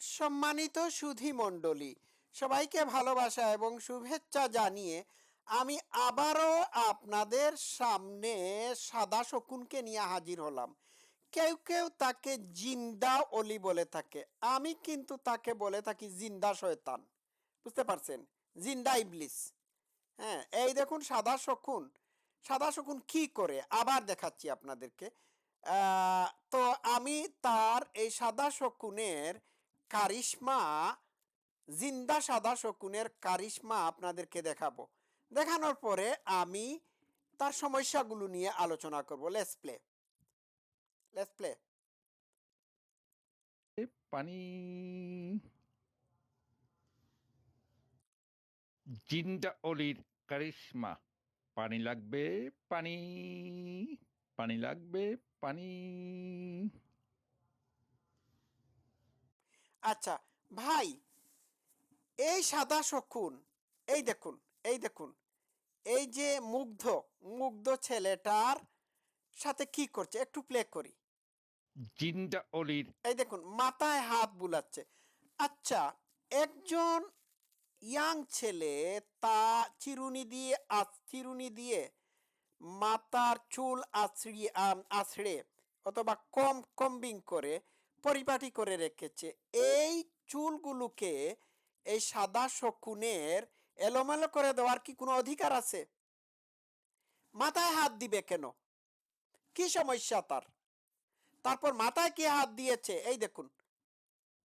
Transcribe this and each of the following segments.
সম্মানিত সুধী মণ্ডলী সবাইকে ভালোবাসা এবং শুভেচ্ছা জানিয়ে আমি আবারও আপনাদের সামনে সাদা শকুনকে নিয়ে হাজির হলাম। কেউ কেউ তাকে জিন্দা অলি বলে থাকে। আমি কিন্তু তাকে বলে থাকি জিন্দা শয়তান। বুঝতে পারছেন? জিন্দা ইবলিস। হ্যাঁ এই দেখুন সাদা শকুন। সাদা শকুন কি করে? আবার দেখাচ্ছি আপনাদেরকে। তো আমি তার এই সাদা শকুনের কারিশমা জিন্দা সাদা শকুনের কারিশমা আপনাদেরকে দেখাবো। দেখানোর পরে আমি তার সমস্যাগুলো নিয়ে আলোচনা করব। লেটস প্লে লেটস প্লে পানি। জিনটা অলির কারিশমা। পানি লাগবে, পানি। পানি লাগবে, পানি। আচ্ছা ভাই এই সাদা শকুন এই দেখুন এই দেখুন এই যে মুগ্ধ মুগ্ধ ছেলেটার সাথে কি করছে? একটু প্লে করি। জিনটা অলির। এই দেখুন মাথায় হাত বুলাচ্ছে। আচ্ছা একজন ইয়াং ছেলে তা চিরুনি দিয়ে চিরুনি দিয়ে মাথার চুল আছড়িয়ে আছড়ে অথবা কম কম্বিং করে পরিপাটি করে রেখেছে। এই চুলগুলোকে এই সাদা শকুনের এলোমেলো করে দেওয়ার কি কোনো অধিকার আছে? মাথায় হাত দিবে কেন? কি সমস্যা তার? তারপর মাথায় কি হাত দিয়েছে? এই দেখুন।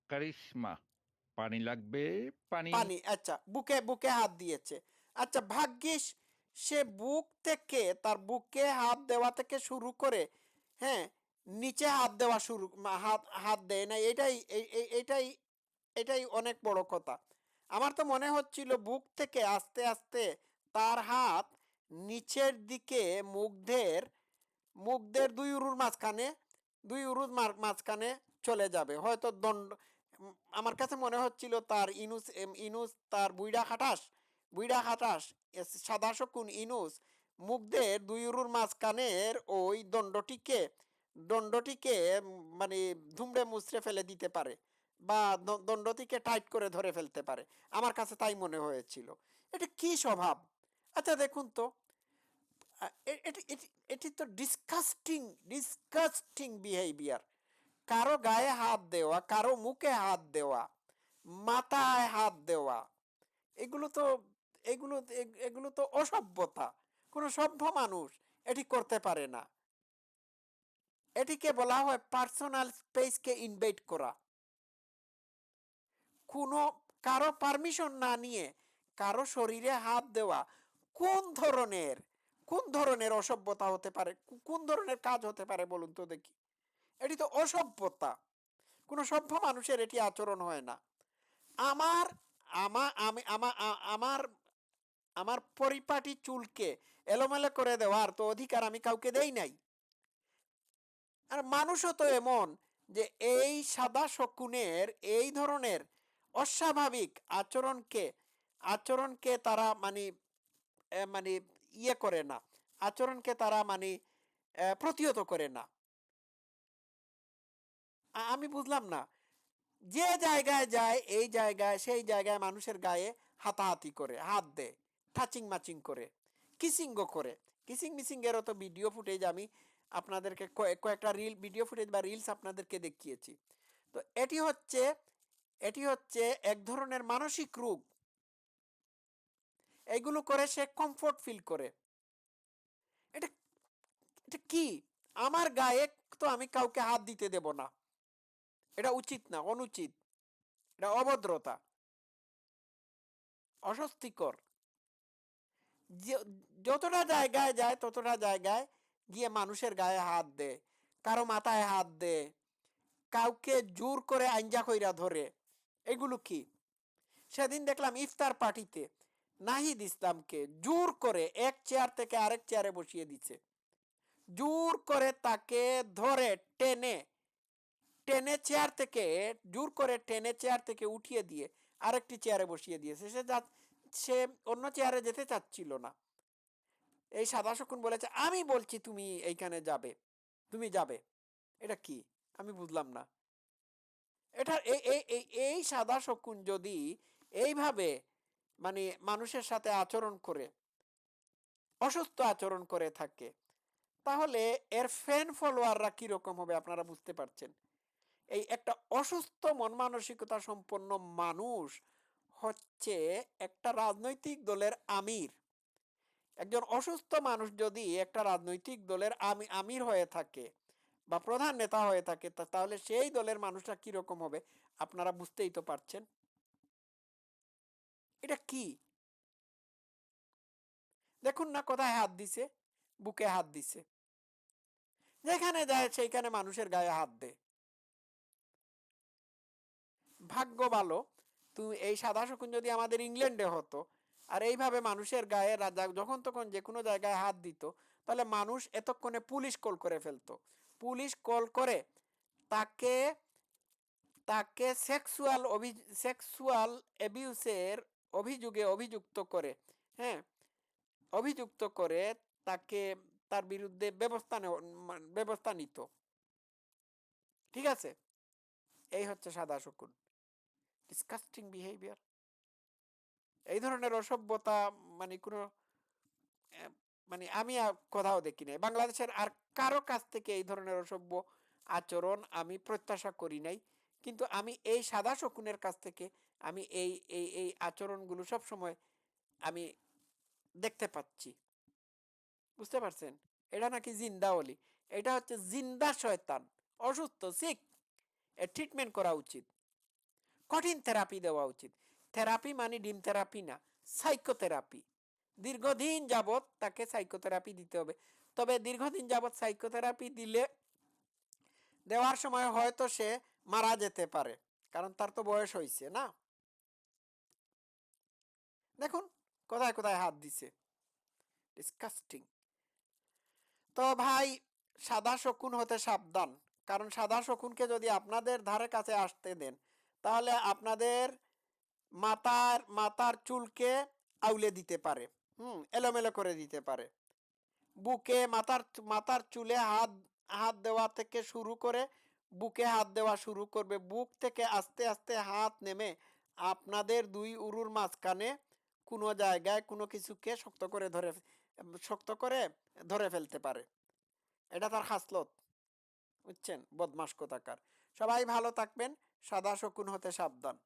কারিশমা পানি লাগবে পানি। পানি আচ্ছা বুকে বুকে হাত দিয়েছে। আচ্ছা ভাগ্যিস সে বুক থেকে তার বুকে হাত দেওয়া থেকে শুরু করে হ্যাঁ নিচে হাত দেওয়া শুরু হাত হাত দেয় না, এটাই এটাই এটাই অনেক বড় কথা। আমার তো মনে হচ্ছিল বুক থেকে আস্তে আস্তে তার হাত নিচের দিকে মুগ্ধের মুগ্ধের দুই উরুর মাঝখানে, দুই উরুর মাঝখানে চলে যাবে। হয়তো দণ্ড, আমার কাছে মনে হচ্ছিল তার ইনুস ইনুস তার বুইড়া খাটাস বুইড়া খাটাস সাদা শকুন ইনুস, মুগ্ধের দুই উরুর মাঝখানের ওই দণ্ডটিকে দণ্ডটিকে মানে ধুমড়ে মুচড়ে ফেলে দিতে পারে বা দণ্ডটিকে টাইট করে ধরে ফেলতে পারে। আমার কাছে তাই মনে হয়েছিল। এটা কি স্বভাব? আচ্ছা দেখুন তো। এটি তো ডিসকাস্টিং ডিসকাস্টিং বিহেভিয়ার কারও গায়ে হাত দেওয়া, কারও মুখে হাত দেওয়া, মাথায় হাত দেওয়া, এগুলো তো, এগুলো এগুলো তো অসভ্যতা। কোনো সভ্য মানুষ এটি করতে পারে না। এটিকে বলা হয় পার্সোনাল স্পেসকে ইনভাইট করা। কোনো কারও পারমিশন না নিয়ে কারও শরীরে হাত দেওয়া কোন ধরনের কোন ধরনের অসভ্যতা হতে পারে, কোন ধরনের কাজ হতে পারে বলুন তো দেখি। এটি তো অসভ্যতা, কোনো সভ্য মানুষের এটি আচরণ হয় না। আমার, আমা, আমি, আমা আমার আমার পরিপাটি চুলকে এলোমেলো করে দেওয়ার তো অধিকার আমি কাউকে দেই নাই। আর মানুষও তো এমন যে এই সাদা শকুনের, এই ধরনের অস্বাভাবিক আচরণকে আচরণকে তারা মানে মানে ইয়ে করে না, আচরণকে তারা মানে প্রতিহত করে না। আমি বুঝলাম না। যে জায়গায় যায়, এই জায়গায়, সেই জায়গায় মানুষের গায়ে হাতাহাতি করে, হাত দেয় টাচিং মাচিং করে কিসিংও করে। কিসিং মিসিং এরও তো ভিডিও ফুটেজ আমি আপনাদেরকে কয়েকটা রিল ভিডিও ফুটেজ বা রিলস আপনাদেরকে দেখিয়েছি। তো এটি হচ্ছে এটি হচ্ছে এক ধরনের মানসিক রোগ। এগুলো করে সে কমফোর্ট ফিল করে। এটা এটা কি? আমার গায়ে তো আমি কাউকে হাত দিতে দেব না। এটা উচিত না, অনুচিত। এটা অভদ্রতা। অস্বস্তিকর। যতটা জায়গায় যায়, ততটা জায়গায় গিয়ে মানুষের গায়ে হাত দেয় কারও মাথায় হাত দেয় কাউকে জোর করে আঞ্জা কইরা ধরে। এগুলো কি? সেদিন দেখলাম ইফতার পার্টিতে নাহিদ ইসলামকে জোর করে এক চেয়ার থেকে আরেক চেয়ারে বসিয়ে দিছে। জোর করে তাকে ধরে টেনে টেনে চেয়ার থেকে, জোর করে টেনে চেয়ার থেকে উঠিয়ে দিয়ে আরেকটি চেয়ারে বসিয়ে দিয়েছে। সে সে অন্য চেয়ারে যেতে চাচ্ছিল না। এই সাদা শকুন বলেছে, আমি বলছি তুমি এইখানে যাবে, তুমি যাবে। এটা কি? আমি বুঝলাম না। এটা এই সাদা শকুন যদি এইভাবে মানে মানুষের সাথে আচরণ করে, অসুস্থ আচরণ করে থাকে, তাহলে এর ফ্যান ফলোয়াররা কীরকম হবে আপনারা বুঝতে পারছেন? এই একটা অসুস্থ মন মানসিকতা সম্পন্ন মানুষ হচ্ছে একটা রাজনৈতিক দলের আমির। একজন অসুস্থ মানুষ যদি একটা রাজনৈতিক দলের আমি, আমির হয়ে থাকে বা প্রধান নেতা হয়ে থাকে তাহলে সেই দলের মানুষরা কীরকম হবে? আপনারা বুঝতেই তো পারছেন। এটা কি? দেখুন না কোথায় হাত দিছে, বুকে হাত দিছে। যেখানে যায় সেইখানে মানুষের গায়ে হাত দে। ভাগ্য ভালো, তুমি এই সাদা শকুন যদি আমাদের ইংল্যান্ডে হতো আর এইভাবে মানুষের গায়ে রাজা যখন তখন যে কোনো জায়গায় হাত দিত, তাহলে মানুষ এতক্ষণে পুলিশ কল করে ফেলতো। পুলিশ কল করে তাকে তাকে সেক্সুয়াল অভি, সেক্সুয়াল অ্যাবিউসের অভিযোগে অভিযুক্ত করে হ্যাঁ অভিযুক্ত করে তাকে তার বিরুদ্ধে ব্যবস্থা ব্যবস্থা নিত। ঠিক আছে? এই হচ্ছে সাদা শকুন। ডিসকাস্টিং বিহেভিয়ার এই ধরনের অসভ্যতা মানে কোনো মানে আমি কোথাও দেখি নাই বাংলাদেশের আর কারও কাছ থেকে এই ধরনের অসভ্য আচরণ আমি প্রত্যাশা করি নাই। কিন্তু আমি এই সাদা শকুনের কাছ থেকে আমি এই এই এই আচরণগুলো সব সময় আমি দেখতে পাচ্ছি। বুঝতে পারছেন? এটা নাকি জিন্দা অলি। এটা হচ্ছে জিন্দা শয়তান, অসুস্থ সিক এর ট্রিটমেন্ট করা উচিত। কঠিন থেরাপি দেওয়া উচিত। থেরাপি মানে ডিম থেরাপি না সাইকোথেরাপি দীর্ঘদিন যাবৎ তাকে সাইকোথেরাপি দিতে হবে। তবে দীর্ঘদিন যাবৎ সাইকোথেরাপি দিলে, দেওয়ার সময় হয়তো সে মারা যেতে পারে, কারণ তার তো বয়স হয়েছে না। দেখুন, কোথায় কোথায় হাত দিছে। ডিসকাস্টিং তো ভাই, সাদা শকুন হতে সাবধান, কারণ সাদা শকুনকে যদি আপনাদের ধারে কাছে আসতে দেন, তাহলে আপনাদের মাথার মাথার চুলকে আউলে দিতে পারে। হুম, এলোমেলো করে দিতে পারে। বুকে মাথার মাথার চুলে হাত হাত দেওয়া থেকে শুরু করে বুকে হাত দেওয়া শুরু করবে। বুক থেকে আস্তে আস্তে হাত নেমে আপনাদের দুই উরুর মাঝখানে কোনো জায়গায় কোনো কিছুকে শক্ত করে ধরে, শক্ত করে ধরে ফেলতে পারে। এটা তার হাসলত বুঝছেন? বদমাস কোথাকার। সবাই ভালো থাকবেন, সাদা শকুন হতে সাবধান।